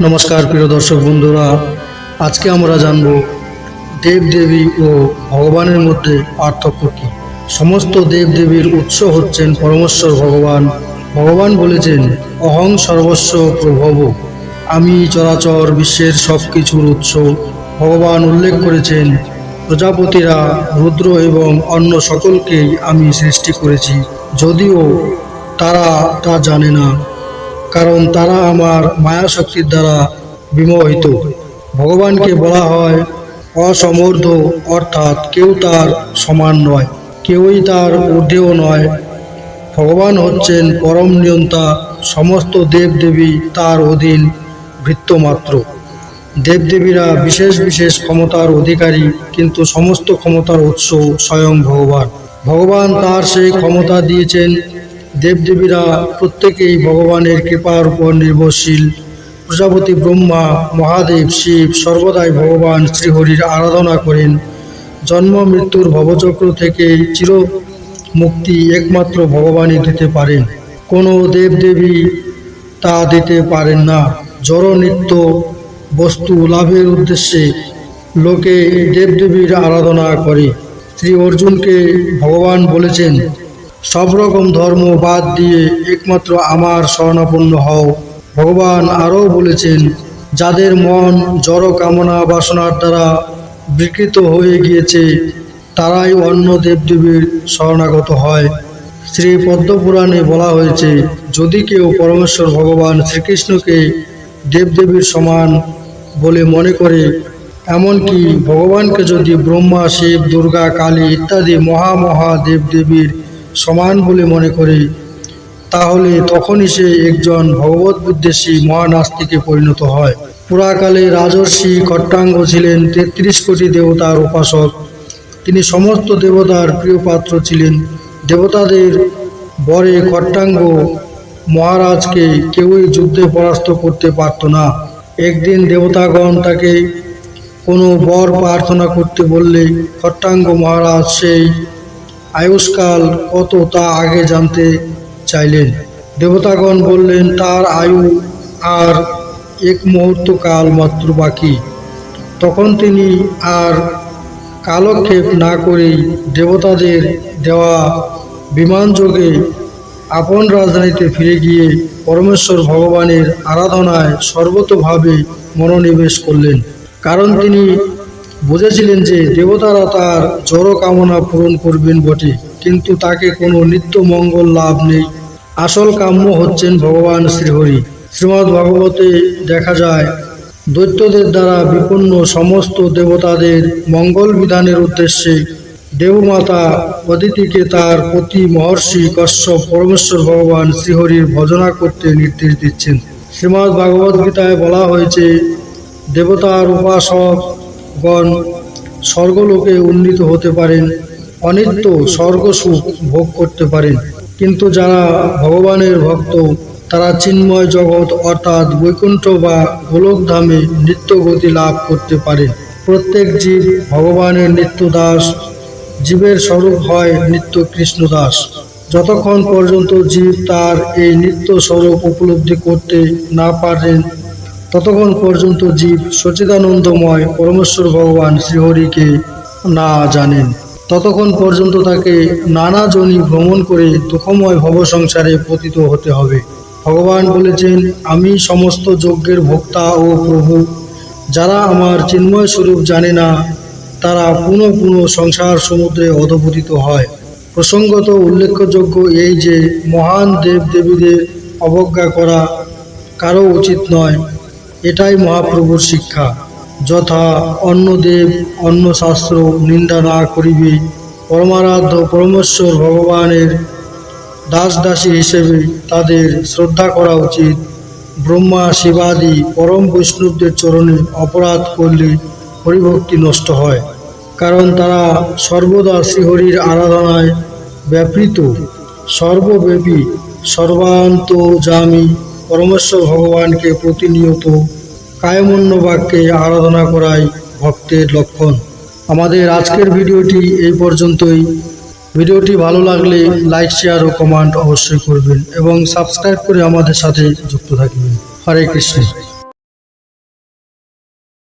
নমস্কার, প্রিয় দর্শক বন্ধুরা। আজকে আমরা জানব দেব দেবী ও ভগবানের মধ্যে পার্থক্য কী? সমস্ত দেব দেবীর উৎস হচ্ছেন পরমেশ্বর ভগবান। ভগবান বলেছেন, অহং সর্বস্ব প্রভব। আমি চরাচর বিশ্বের সব কিছুর উৎস। ভগবান উল্লেখ করেছেন, প্রজাপতিরা রুদ্র এবং অন্য সকলকেই আমি সৃষ্টি করেছি। যদিও তারা তা জানে না কারণ তারা আমার মায়া শক্তির দ্বারা বিমোহিত। ভগবানকে বলা হয় অসমর্ধ অর্থাৎ কেউ তার সমান নয়, কেউই তার ঊর্ধ্বেও নয়। ভগবান হচ্ছেন পরম নিয়ন্তা, সমস্ত দেবদেবী তার অধীন ভৃত্যমাত্র। দেবদেবীরা বিশেষ বিশেষ ক্ষমতার অধিকারী, কিন্তু সমস্ত ক্ষমতার উৎস স্বয়ং ভগবান। ভগবান তার সেই ক্ষমতা দিয়েছেন দেবদেবীরা প্রত্যেকেই ভগবানের কৃপার উপর নির্ভরশীল। প্রজাপতি ব্রহ্মা, মহাদেব, শিব সর্বদাই ভগবান শ্রীহরির আরাধনা করেন। জন্ম, মৃত্যুর ভবচক্র থেকে চির মুক্তি একমাত্র ভগবানই দিতে পারেন। কোনো দেবদেবী তা দিতে পারেন না। জড় নিত্য বস্তু লাভের উদ্দেশ্যে লোকে দেবদেবীর আরাধনা করে। শ্রী অর্জুনকে ভগবান বলেছেন সব রকম ধর্ম বাদ দিয়ে একমাত্র আমার শরণাপন্ন হও। ভগবান আরও বলেছেন, যাদের মন জড় কামনা বাসনার দ্বারা বিকৃত হয়ে গিয়েছে, তারাই অন্য দেবদেবীর শরণাগত হয়। শ্রী পদ্মপুরাণে বলা হয়েছে, যদি কেউ পরমেশ্বর ভগবান শ্রীকৃষ্ণকে দেবদেবীর সমান বলে মনে করে, এমনকি ভগবানকে যদি ব্রহ্মা, শিব, দুর্গা, কালী ইত্যাদি মহা দেবদেবীর সমান বলে মনে করে, তাহলে তখনই সে একজন ভগবত বিদ্বেষী মহানাস্তিকে পরিণত হয়। পুরাকালে রাজর্ষি খট্টাঙ্গ ছিলেন তেত্রিশ কোটি দেবতার উপাসক। তিনি সমস্ত দেবতার প্রিয় পাত্র ছিলেন। দেবতাদের বরে খট্টাঙ্গ মহারাজকে কেউই যুদ্ধে পরাস্ত করতে পারত না। একদিন দেবতাগণ তাকে কোনো বর প্রার্থনা করতে বললে, খট্টাঙ্গ মহারাজ সেই আয়ুষ্কাল কত তা আগে জানতে চাইলেন। দেবতাগণ বললেন, তার আয়ু আর এক মুহূর্ত কাল মাত্র বাকি। তখন তিনি আর কালক্ষেপ না করেই দেবতাদের দেওয়া বিমানযোগে আপন রাজধানীতে ফিরে গিয়ে পরমেশ্বর ভগবানের আরাধনায় সর্বতভাবে মনোনিবেশ করলেন। কারণ তিনি বুঝেছিলেন যে দেবতারা তার জড় কামনা পূরণ করবেন বটে, কিন্তু তাকে কোনো নিত্য মঙ্গল লাভ নেই। আসল কাম্য হচ্ছেন ভগবান শ্রীহরি। শ্রীমদ্ ভাগবতে দেখা যায়, দৈত্যদের দ্বারা বিপন্ন সমস্ত দেবতাদের মঙ্গল বিধানের উদ্দেশ্যে দেবমাতা অদিতিকে তার প্রতি মহর্ষি কশ্যপ পরমেশ্বর ভগবান শ্রীহরির ভজনা করতে নির্দেশ দিচ্ছেন। শ্রীমদ্ ভাগবত গীতায় বলা হয়েছে, দেবতার উপাসকগণ স্বর্গলোকে উন্নীত হতে পারেন, অনিত্য স্বর্গসুখ ভোগ করতে পারেন। কিন্তু যারা ভগবানের ভক্ত, তারা চিন্ময় জগৎ অর্থাৎ বৈকুণ্ঠ বা গোলকধামে নিত্য গতি লাভ করতে পারে। প্রত্যেক জীব ভগবানের নিত্য দাস জীবের স্বরূপ হয় নিত্য কৃষ্ণদাস। যতক্ষণ পর্যন্ত জীব তার এই নিত্য স্বরূপ উপলব্ধি করতে না পারেন ততক্ষণ পর্যন্ত জীব সচিদানন্দময় পরমেশ্বর ভগবান শ্রীহরিকে না জানেন। ততক্ষণ পর্যন্ত তাকে নানা জনি ভ্রমণ করে দুঃখময় ভব সংসারে পতিত হতে হবে। ভগবান বলেছেন, আমি সমস্ত যজ্ঞের ভোক্তা ও প্রভু। যারা আমার চিন্ময় স্বরূপ জানে না, তারা পুনঃ পুনঃ সংসার সমুদ্রে অধপতিত হয়। প্রসঙ্গত উল্লেখযোগ্য এই যে, মহান দেব দেবীদের অবজ্ঞা করা কারও উচিত নয়। এটাই মহাপ্রভুর শিক্ষা। যথা অন্য দেব অন্য শাস্ত্র, নিন্দা না করিবে, পরমারাধ্য পরমেশ্বর ভগবানের দাস দাসী হিসেবে তাদের শ্রদ্ধা করা উচিত। ব্রহ্মা, শিবাদি, পরম বৈষ্ণবদের চরণে অপরাধ করলে হরিভক্তি নষ্ট হয়। কারণ তারা সর্বদা শ্রীহরির আরাধনায় ব্যাপৃত। সর্বব্যাপী, সর্বান্তজামী পরমেশ্বর ভগবানকে প্রতিনিয়ত কায়মন্য বাক্যে আরাধনা করাই ভক্তের লক্ষণ। আমাদের আজকের ভিডিওটি এই পর্যন্তই। ভিডিওটি ভালো লাগলে লাইক, শেয়ার ও কমেন্ট অবশ্যই করবেন এবং সাবস্ক্রাইব করে আমাদের সাথে যুক্ত থাকবেন। হরে কৃষ্ণ।